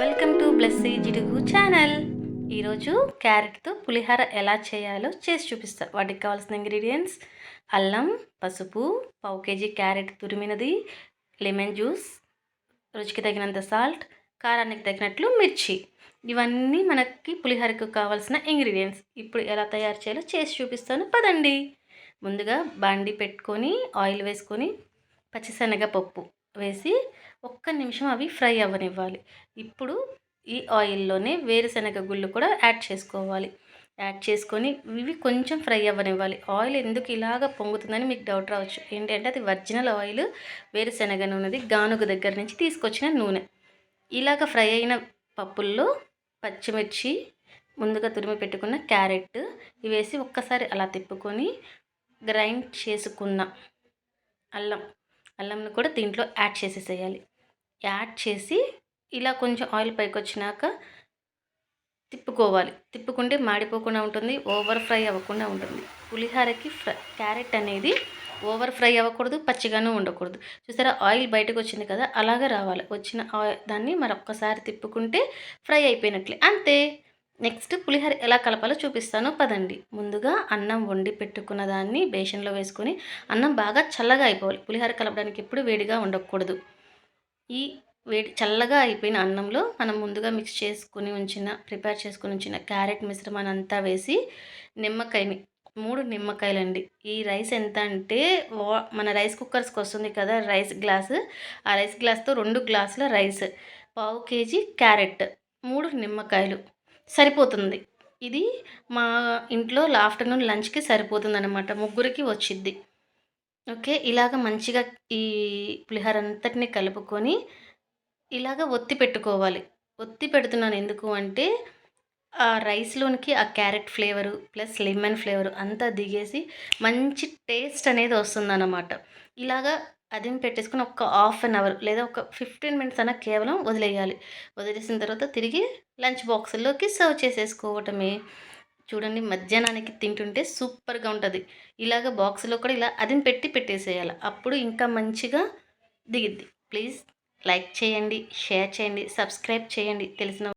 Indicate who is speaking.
Speaker 1: Welcome to Blessy Jidugu channel. ఈరోజు క్యారెట్తో పులిహార ఎలా చేయాలో చేసి చూపిస్తా. వాటికి కావాల్సిన ఇంగ్రీడియంట్స్ అల్లం పసుపు పావు కేజీ క్యారెట్ తురిమినది లెమన్ జ్యూస్ రుచికి తగినంత సాల్ట్ కారానికి తగినట్లు మిర్చి. ఇవన్నీ మనకి పులిహోరకు కావాల్సిన ఇంగ్రీడియంట్స్. ఇప్పుడు ఎలా తయారు చేయాలో చేసి చూపిస్తాను. పదండి. ముందుగా బాండి పెట్టుకొని ఆయిల్ వేసుకొని పచ్చిశనగపప్పు. వేసి ఒక్క నిమిషం అవి ఫ్రై అవ్వనివ్వాలి. ఇప్పుడు ఈ ఆయిల్లోనే వేరుశనగ గుళ్ళు కూడా యాడ్ చేసుకోవాలి. యాడ్ చేసుకొని ఇవి కొంచెం ఫ్రై అవ్వనివ్వాలి. ఆయిల్ ఎందుకు ఇలాగ పొంగుతుందని మీకు డౌట్ రావచ్చు. ఏంటంటే అది ఒరిజినల్ ఆయిల్ వేరుశనగ నూనెది గానుగ దగ్గర నుంచి తీసుకొచ్చిన నూనె. ఇలాగ ఫ్రై అయిన పప్పుల్లో పచ్చిమిర్చి ముందుగా తురిమి పెట్టుకున్న క్యారెట్ ఇవేసి ఒక్కసారి అలా తిప్పుకొని గ్రైండ్ చేసుకున్న అల్లం అల్లంను కూడా దీంట్లో యాడ్ చేసేసేయాలి. యాడ్ చేసి ఇలా కొంచెం ఆయిల్ పైకి వచ్చినాక తిప్పుకోవాలి. తిప్పుకుంటే మాడిపోకుండా ఉంటుంది ఓవర్ ఫ్రై అవ్వకుండా ఉంటుంది. పులిహోరకి ఫ్రై క్యారెట్ అనేది ఓవర్ ఫ్రై అవ్వకూడదు పచ్చిగాను ఉండకూడదు. చూసారా ఆయిల్ బయటకు వచ్చింది కదా అలాగే రావాలి. వచ్చిన ఆయిల్ దాన్ని మరొక్కసారి తిప్పుకుంటే ఫ్రై అయిపోయినట్లే. అంతే. నెక్స్ట్ పులిహోర ఎలా కలపాలో చూపిస్తాను. పదండి. ముందుగా అన్నం వండి పెట్టుకున్న దాన్ని బేషన్లో వేసుకొని అన్నం బాగా చల్లగా అయిపోవాలి. పులిహోర కలపడానికి ఎప్పుడు వేడిగా ఉండకూడదు. ఈ వేడి చల్లగా అయిపోయిన అన్నంలో మనం ముందుగా మిక్స్ చేసుకుని ఉంచిన ప్రిపేర్ చేసుకుని ఉంచిన క్యారెట్ మిశ్రమాన్ని అంతా వేసి నిమ్మకాయని మూడు నిమ్మకాయలండి. ఈ రైస్ ఎంత అంటే మన రైస్ కుక్కర్స్కి వస్తుంది కదా రైస్ గ్లాస్. ఆ రైస్ గ్లాస్తో రెండు గ్లాసుల రైస్ పావు కేజీ క్యారెట్ మూడు నిమ్మకాయలు. సరిపోతుంది. ఇది మా ఇంట్లో ఆఫ్టర్నూన్ లంచ్కి సరిపోతుంది అనమాట ముగ్గురికి వచ్చిద్ది. ఓకే? ఇలాగ మంచిగా ఈ పులిహార అంతటిని కలుపుకొని ఇలాగ ఒత్తి పెట్టుకోవాలి. ఒత్తి పెడుతున్నాను ఎందుకు అంటే ఆ రైస్లోనికి ఆ carrot flavour plus lemon flavour అంతా దిగేసి మంచి టేస్ట్ అనేది వస్తుందన్నమాట. ఇలాగా అది పెట్టేసుకుని ఒక హాఫ్ అన్ అవర్ లేదా ఒక ఫిఫ్టీన్ మినిట్స్ అన్న కేవలం వదిలేయాలి. వదిలేసిన తర్వాత తిరిగి లంచ్ బాక్సుల్లోకి సర్వ్ చేసేసుకోవటమే. చూడండి మధ్యాహ్నానికి తింటుంటే సూపర్గా ఉంటుంది. ఇలాగ బాక్స్లో కూడా ఇలా అది పెట్టి పెట్టేసేయాలి. అప్పుడు ఇంకా మంచిగా దిగిద్ది. ప్లీజ్ లైక్ చేయండి షేర్ చేయండి సబ్స్క్రైబ్ చేయండి. తెలిసిన